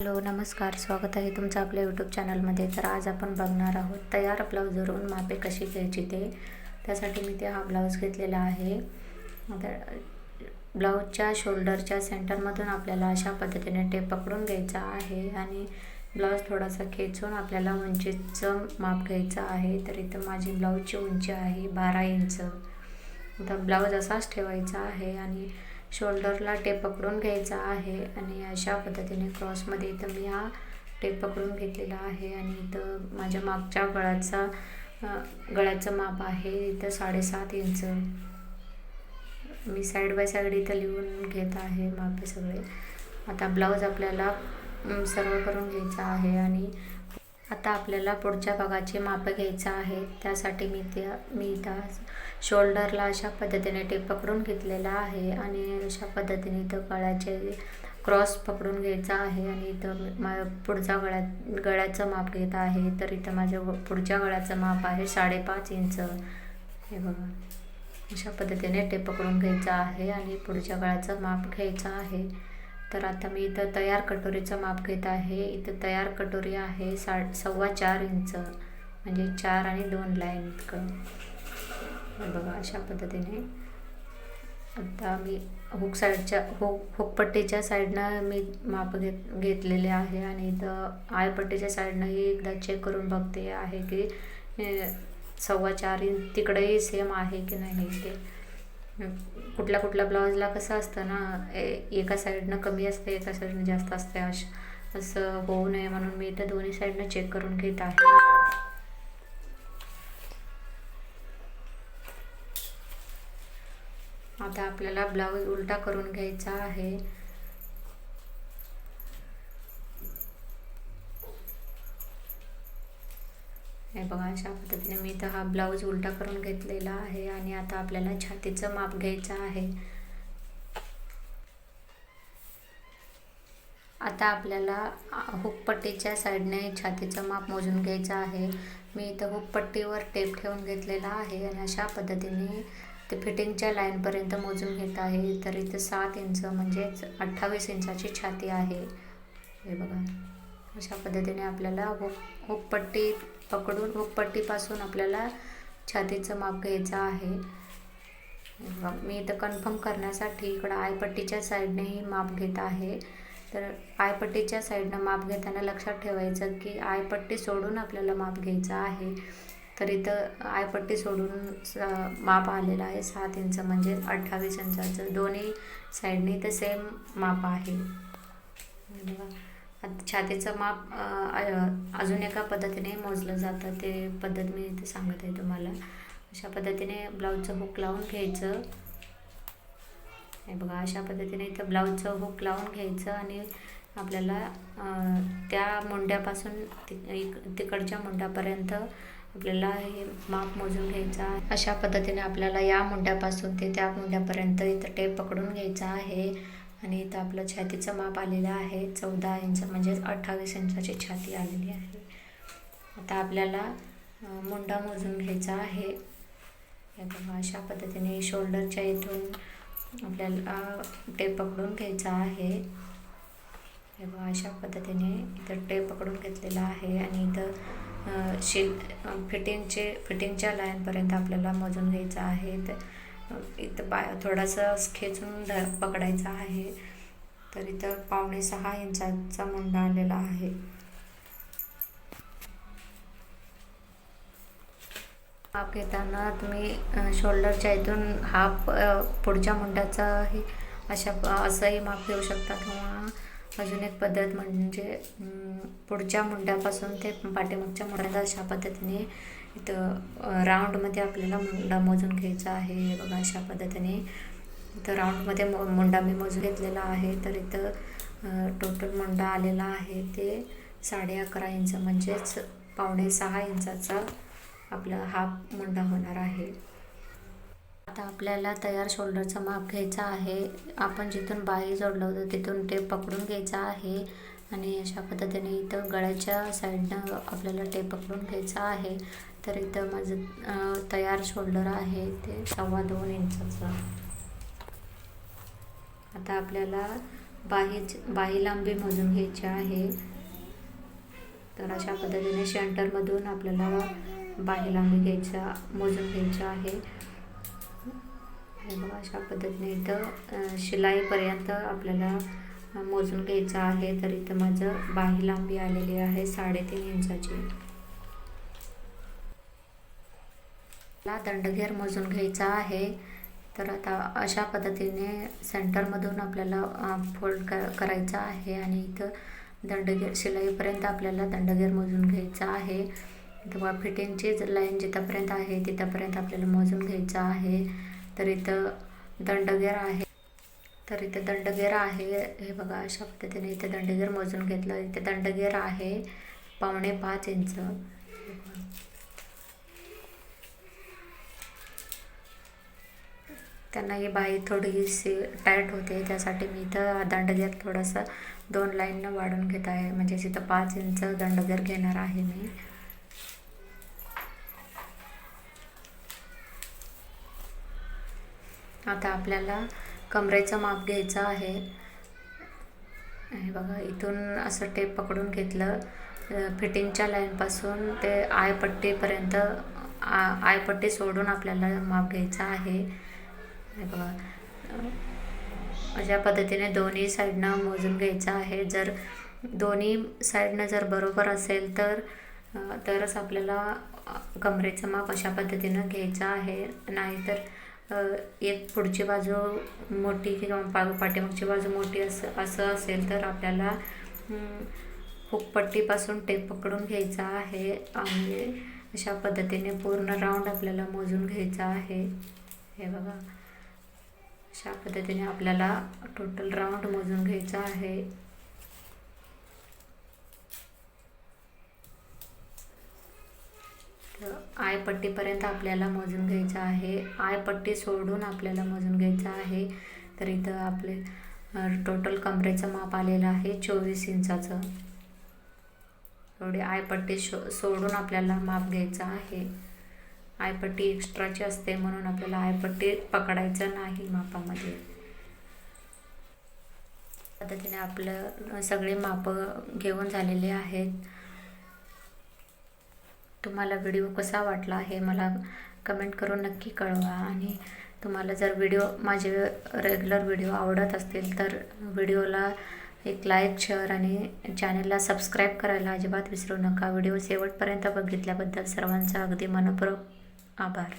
Hello नमस्कार. स्वागत आहे तुमचं आपल्या यूट्यूब चॅनलमध्ये तर आज आपण बघणार आहोत तयार ब्लाऊजवरून मापे कशी घ्यायची ते. त्यासाठी मी ते हा ब्लाऊज घेतलेला आहे. तर ब्लाऊजच्या शोल्डरच्या सेंटरमधून आपल्याला अशा पद्धतीने टेप पकडून घ्यायचा आहे आणि ब्लाऊज थोडासा खेचून आपल्याला उंचीचं माप घ्यायचं आहे. तर इथं माझी ब्लाऊजची उंची आहे बारा इंच. तर ब्लाऊज असाच ठेवायचा आहे आणि शोल्डरला टेप पकडून घ्यायचा आहे आणि अशा पद्धतीने क्रॉसमध्ये इथं मी हा टेप पकडून घेतलेला आहे आणि इथं माझ्या मागच्या गळ्याचा गळ्याचं माप आहे. इथं साडेसात इंच. मी साईड बाय साईड इथं लिहून घेत आहे मापे सगळे. आता ब्लाऊज आपल्याला सर्व करून घ्यायचा आहे आणि आता आपल्याला पुढच्या भागाचे माप घ्यायचं आहे. त्यासाठी मी ते मी इथं शोल्डरला अशा पद्धतीने टेप पकडून घेतलेला आहे आणि अशा पद्धतीने इथं गळ्याचे क्रॉस पकडून घ्यायचा आहे आणि इथं मा पुढचा गळ्यात गळ्याचं माप घेत आहे. तर इथं माझ्या व- पुढच्या गळ्याचं माप आहे साडेपाच इंच. हे बघा. अशा पद्धतीने टेप पकडून घ्यायचं आहे आणि पुढच्या गळ्याचं माप घ्यायचं आहे. तर आता मी इथं तयार कटोरीचं माप घेत आहे. इथं तयार कटोरी आहे सा सव्वा चार इंच म्हणजे चार आणि दोन लाईन इतकं. बघा अशा पद्धतीने. आता मी हुक साईडच्या हुक हुकपट्टीच्या साईडनं मी माप घेत घेतलेले आहे आणि इथं आयपट्टीच्या साईडनंही एकदा चेक करून बघते आहे की सव्वा चार इंच तिकडेही सेम आहे की नाही ते. कुठल्या कुठल्या ब्लाऊजला कसं असतं ना ए- एका साईडनं कमी असते एका साईडनं जास्त असते अश असं होऊ नये म्हणून मी इथं दोन्ही साईडनं चेक करून घेत आहे. आता आपल्याला ब्लाऊज उलटा करून घ्यायचा आहे. बघा अशा पद्धतीने मी इथं हा ब्लाऊज उलटा करून घेतलेला आहे आणि आता आपल्याला छातीचं माप घ्यायचं आहे. आता आपल्याला हुकपट्टीच्या साईडने छातीचं माप मोजून घ्यायचं आहे. मी इथं हुकपट्टीवर टेप ठेवून घेतलेला आहे आणि अशा पद्धतीने ते फिटिंगच्या लाईनपर्यंत मोजून घेत आहे. तर इथं सात इंच म्हणजेच अठ्ठावीस इंचाची छाती आहे. हे बघा. अशा पद्धतीने आपल्याला हुक हुकपट्टी पकडून हुकपट्टीपासून आपल्याला छातीचं माप घ्यायचं आहे. मी इथं कन्फर्म करण्यासाठी इकडं आयपट्टीच्या साईडनेही माप घेत आहे. तर आयपट्टीच्या साईडनं माप घेताना लक्षात ठेवायचं की आयपट्टी सोडून आपल्याला माप घ्यायचं आहे. तर इथं आयपट्टी सोडून स- माप आलेलं आहे सात इंच म्हणजे अठ्ठावीस इंचाचं. दोन्ही साईडने इथं सेम माप आहे. धन्यवाद छातीचं माप अजून एका पद्धतीने मोजलं जातं ते पद्धत मी इथे सांगत आहे तुम्हाला. अशा पद्धतीने ब्लाऊजचं हुक लावून घ्यायचं. हे बघा अशा पद्धतीने इथं ब्लाऊजचं हुक लावून घ्यायचं आणि आपल्याला त्या मुंड्यापासून तिक इक- तिकडच्या मुंड्यापर्यंत आपल्याला हे माप मोजून घ्यायचं अशा पद्धतीने आपल्याला या मुंड्यापासून ते त्या मुंड्यापर्यंत इथं टेप पकडून घ्यायचा आहे. आणि इथं आपलं छातीचं माप आलेलं आहे. चौदा इंच म्हणजेच अठ्ठावीस इंचाची छाती आलेली आहे. आता आपल्याला मुंडा मोजून घ्यायचा आहे. हे बघा अशा पद्धतीने शोल्डरच्या इथून आपल्याला टेप पकडून घ्यायचा आहे. हे बघा अशा पद्धतीने इथं टेप पकडून घेतलेला आहे आणि इथं शिल फिटिंगचे फिटिंगच्या लाईनपर्यंत आपल्याला मोजून घ्यायचं आहे. तर इथं बाय थोडासा खेचून ध पकडायचा आहे. तर इथं पावणे सहा इंचाचा मुंडा आलेला आहे. हाफ घेताना तुम्ही शोल्डरच्या इथून हाफ पुढच्या मुंड्याचाही अशा असंही माप घेऊ शकता किंवा अजून एक पद्धत म्हणजे पुढच्या मुंड्यापासून ते पाठीमागच्या मुंड्याचा अशा पद्धतीने इथं राऊंडमध्ये आपल्याला मुंडा मोजून घ्यायचा आहे. बघा अशा पद्धतीने इथं राऊंडमध्ये मो मुंडा मी मोजून घेतलेला आहे. तर इथं टोटल मुंडा आलेला आहे ते साडे अकरा इंच म्हणजेच पावणे सहा इंचाचा आपला हाफ मुंडा होणार आहे. आता आपल्याला तयार शोल्डरचं माप घ्यायचं आहे. आपण जिथून बाही जोडलं होतं तिथून टेप पकडून घ्यायचा आहे. आणि अशा पद्धतीने इथं गळ्याच्या साईडनं आपल्याला टेप पकडून घ्यायचा आहे. तर इथं माझं तयार शोल्डर आहे ते सव्वा दोन इंचाचं. आता आपल्याला बाही बाही लांबी मोजून घ्यायची आहे. तर अशा पद्धतीने सेंटरमधून आपल्याला बाही लांबी घ्यायचा मोजून घ्यायचं आहे. बघा अशा पद्धतीने इथं शिलाईपर्यंत आपल्याला मोजून घ्यायचं आहे. तर इथं माझं बाही लांबी आलेली आहे साडेतीन इंचाची. मला दंडघेर मोजून घ्यायचा आहे. तर आता अशा पद्धतीने सेंटरमधून आपल्याला फोल्ड क करायचा आहे आणि इथं दंडघेर शिलाईपर्यंत आपल्याला दंडघेर मोजून घ्यायचा आहे. किंवा फिटिंगची लाईन जिथंपर्यंत आहे तिथंपर्यंत आपल्याला मोजून घ्यायचं आहे. तर इथं दंडघेर आहे. तर इथे दंडघेर आहे. हे बघा अशा पद्धतीने इथे दंडघेर मोजून घेतलं. इथे दंडघेर आहे. पावणे पाच इंच. त्यांना ही बाई थोडीशी टाईट होते त्यासाठी मी इथं दंडघेर थोडंसं दोन लाईननं वाढून घेत आहे. म्हणजे तिथं पाच इंच दंडघेर घेणार आहे मी. आता आपल्याला कमरेचं माप घ्यायचं आहे. हे बघा इथून असं टेप पकडून घेतलं. फिटिंगच्या लाईनपासून ते आयपट्टीपर्यंत आ आयपट्टी सोडून आपल्याला माप घ्यायचा आहे. हे बघा अशा पद्धतीने दोन्ही साईडनं मोजून घ्यायचं आहे. जर दोन्ही साईडनं जर बरोबर असेल तर तरच आपल्याला कमरेचं माप अशा पद्धतीनं घ्यायचं आहे. नाहीतर एक पुढची बाजू मोठी किंवा पा पाठीमागची बाजू मोठी असं असं असेल तर आपल्याला हुकपट्टीपासून टेप पकडून घ्यायचा आहे आणि अशा पद्धतीने पूर्ण राऊंड आपल्याला मोजून घ्यायचा आहे. हे बघा. अशा पद्धतीने आपल्याला टोटल राऊंड मोजून घ्यायचा आहे. तर आयपट्टीपर्यंत आपल्याला मोजून घ्यायचं आहे. आयपट्टी सोडून आपल्याला मोजून घ्यायचं आहे. तर इथं आपले टोटल कमरेचं माप आलेलं आहे चोवीस इंचाचं. एवढी आयपट्टी शो सोडून आपल्याला माप घ्यायचं आहे. आयपट्टी एक्स्ट्राची असते म्हणून आपल्याला आयपट्टी पकडायचं नाही मापामध्ये. पद्धतीने आपलं सगळे मापं घेऊन झालेले आहेत. तुम्हाला व्हिडिओ कसा वाटला हे मला कमेंट करून नक्की कळवा आणि तुम्हाला जर व्हिडिओ माझे रेग्युलर व्हिडिओ आवडत असतील तर व्हिडिओला एक लाईक शेअर आणि चॅनलला सबस्क्राईब करायला अजिबात विसरू नका. व्हिडिओ शेवटपर्यंत बघितल्याबद्दल सर्वांचा अगदी मनपूर्वक આભાર